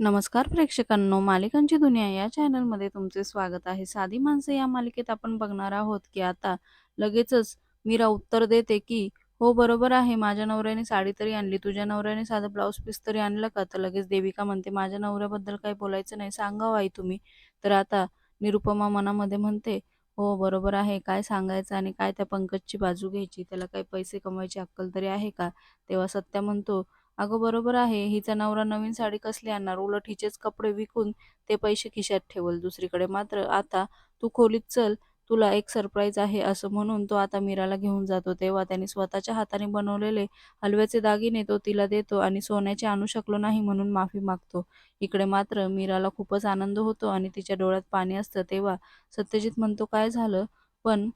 नमस्कार प्रेक्षकांनो मालिकांची दुनिया या चॅनलमध्ये तुमचे स्वागत आहे. साधी माणसं या मालिकेत आपण बघणार आहोत की आता लगेचच मीरा उत्तर देते की हो बरोबर आहे माझ्या नवऱ्याने साडी तरी आणली तुझ्या नवऱ्याने साधं ब्लाऊज पीस तरी आणलं का? तर लगेच देविका म्हणते माझ्या नवऱ्याबद्दल काही बोलायचं नाही सांगा आई तुम्ही. तर आता निरुपमा मनामध्ये म्हणते हो बरोबर आहे काय सांगायचं आणि काय त्या पंकजची बाजू घ्यायची? त्याला काही पैसे कमवायची अक्कल तरी आहे का? तेव्हा सत्या म्हणतो अगं बरोबर आहे हिचा नवरा नवीन साडी कसली आणणार? उलट हिचेच कपडे विकून ते पैसे खिशात ठेवल दुसरीकडे. मात्र आता तू खोलीत चल तुला एक सरप्राईज आहे असं म्हणून तो आता मीराला घेऊन जातो. तेव्हा त्याने स्वतःच्या हाताने बनवलेले हलव्याचे दागिने तो तिला देतो आणि सोन्याचे आणू शकलो नाही म्हणून माफी मागतो. इकडे मात्र मीराला खूपच आनंद होतो आणि तिच्या डोळ्यात पाणी असतं. तेव्हा सत्यजित म्हणतो काय झालं? पण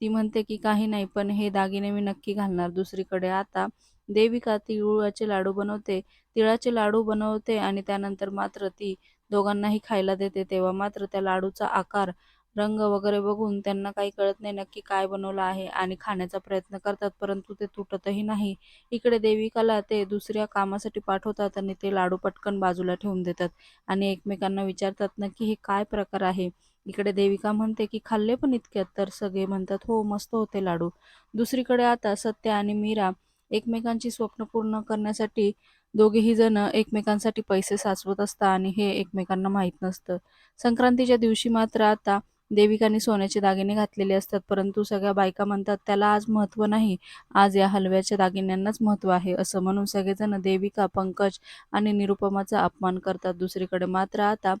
ती म्हणते की काही नाही पण हे दागिने मी नक्की घालणार दुसरीकडे. आता देविका तिळाचे लाडू बनवते तिळाचे लाडू बनवते आणि त्यानंतर मात्र ती दोघांनाही खायला देते. तेव्हा मात्र त्या लाडूचा आकार रंग वगैरे बघून त्यांना काही कळत नाही नक्की काय बनवलं आहे आणि खाण्याचा प्रयत्न करतात परंतु ते तुटतही नाही. इकडे देविकाला ते दुसऱ्या कामासाठी पाठवतात आणि ते लाडू पटकन बाजूला ठेवून देतात आणि एकमेकांना विचारतात नक्की हे काय प्रकार आहे? इकडे देविका म्हणते की खाल्ले पण इतक्यात? तर सगळे म्हणतात हो मस्त होते लाडू. दुसरीकडे आता सत्य आणि मीरा एकमेकांची स्वप्न पूर्ण करण्यासाठी दोघेही जण एकमेकांसाठी पैसे साचवत असतात आणि हे एकमेकांना माहीत नसतं. संक्रांतीच्या दिवशी मात्र आता देविकाने सोन्याचे दागिने घातलेले असतात परंतु सगळ्या बायका म्हणतात त्याला आज महत्त्व नाही. आज या हलव्याच्या दागिन्यांनाच महत्त्व आहे. असं म्हणून सगळेजण देविका पंकज आणि निरुपमाचा अपमान करतात. दुसरीकडे मात्र आता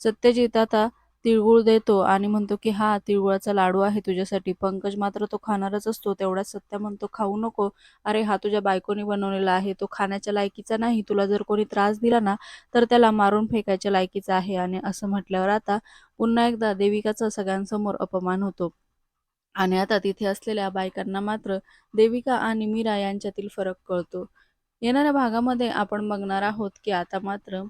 सत्यजित आता तिळगुळ देतो आणि म्हणतो की हा तिळगुळाचा लाडू आहे तुझ्यासाठी. पंकज मात्र तो खाणारच असतो तेवढ्याच सत्य म्हणतो खाऊ नको. अरे हा तुझ्या बायकोनी बनवलेला आहे. तो खाण्याच्या लायकीचा नाही. तुला जर कोणी त्रास दिला ना तर त्याला मारून फेकायच्या लायकीचा आहे. आणि असं म्हटल्यावर आता पुन्हा एकदा देविकाचा सगळ्यांसमोर अपमान होतो. आणि आता तिथे असलेल्या बायकांना मात्र देविका आणि मीरा यांच्यातील फरक कळतो. येणाऱ्या भागामध्ये आपण बघणार आहोत की आता मात्र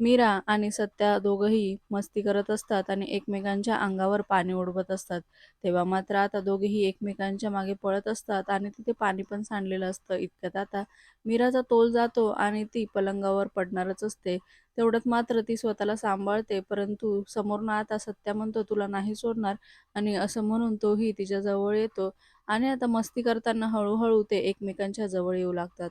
मीरा आणि सत्या दोघंही मस्ती करत असतात आणि एकमेकांच्या अंगावर पाणी उडवत असतात. तेव्हा मात्र आता दोघेही एकमेकांच्या मागे पळत असतात आणि तिथे पाणी पण सांडलेलं असतं. इतक्यात आता मीराचा तोल जातो आणि ती पलंगावर पडणारच असते. तेवढ्यात मात्र ती स्वतःला सांभाळते परंतु समोरनं आता सत्या म्हणतो तुला नाही सोडणार. आणि असं म्हणून तोही तिच्या जवळ येतो. आणि आता मस्ती करताना हळूहळू ते एकमेकांच्या जवळ येऊ लागतात.